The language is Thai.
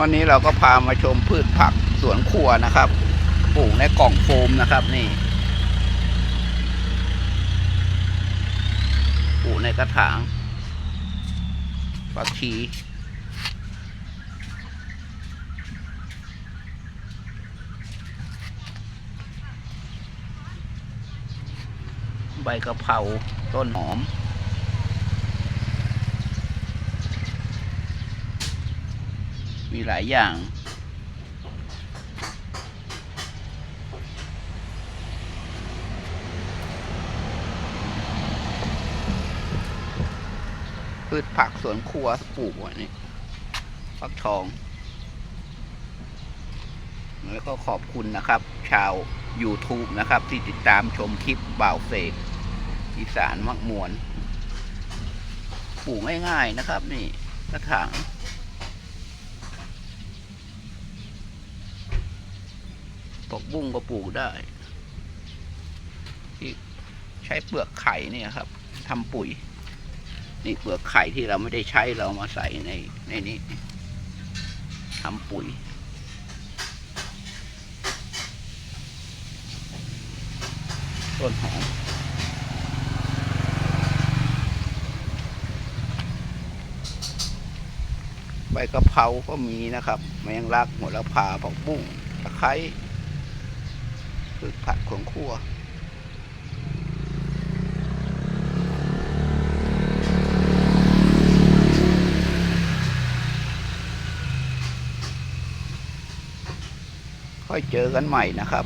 วันนี้เราก็พามาชมพืชผักสวนครัวนะครับปลูกในกล่องโฟมนะครับนี่ปลูกในกระถางผักชีใบกะเพราต้นหอม มีหลายอย่าง พืชผักสวนครัวปลูกว้นี่ฟักทอง แล้วก็ขอบคุณนะครับ ชาว YouTube นะครับ ที่ติดตามชมคลิปบ่าวเสกอีสานมักมวนปลูกง่ายๆนะครับ นี่กระถาง ปกบุ้งก็ปลูกได้ที่ใช้เปลือกไข่เนี่ยครับทำปุ๋ย นี่เปลือกไข่ที่เราไม่ได้ใช้เรามาใส่ในในนี้ทำปุ๋ยต้นหอมใบกะเพราก็มีนะครับ แมงลักหัวละพาผักบุ้งตะไคร้ คือผักของครัวค่อยเจอกันใหม่นะครับ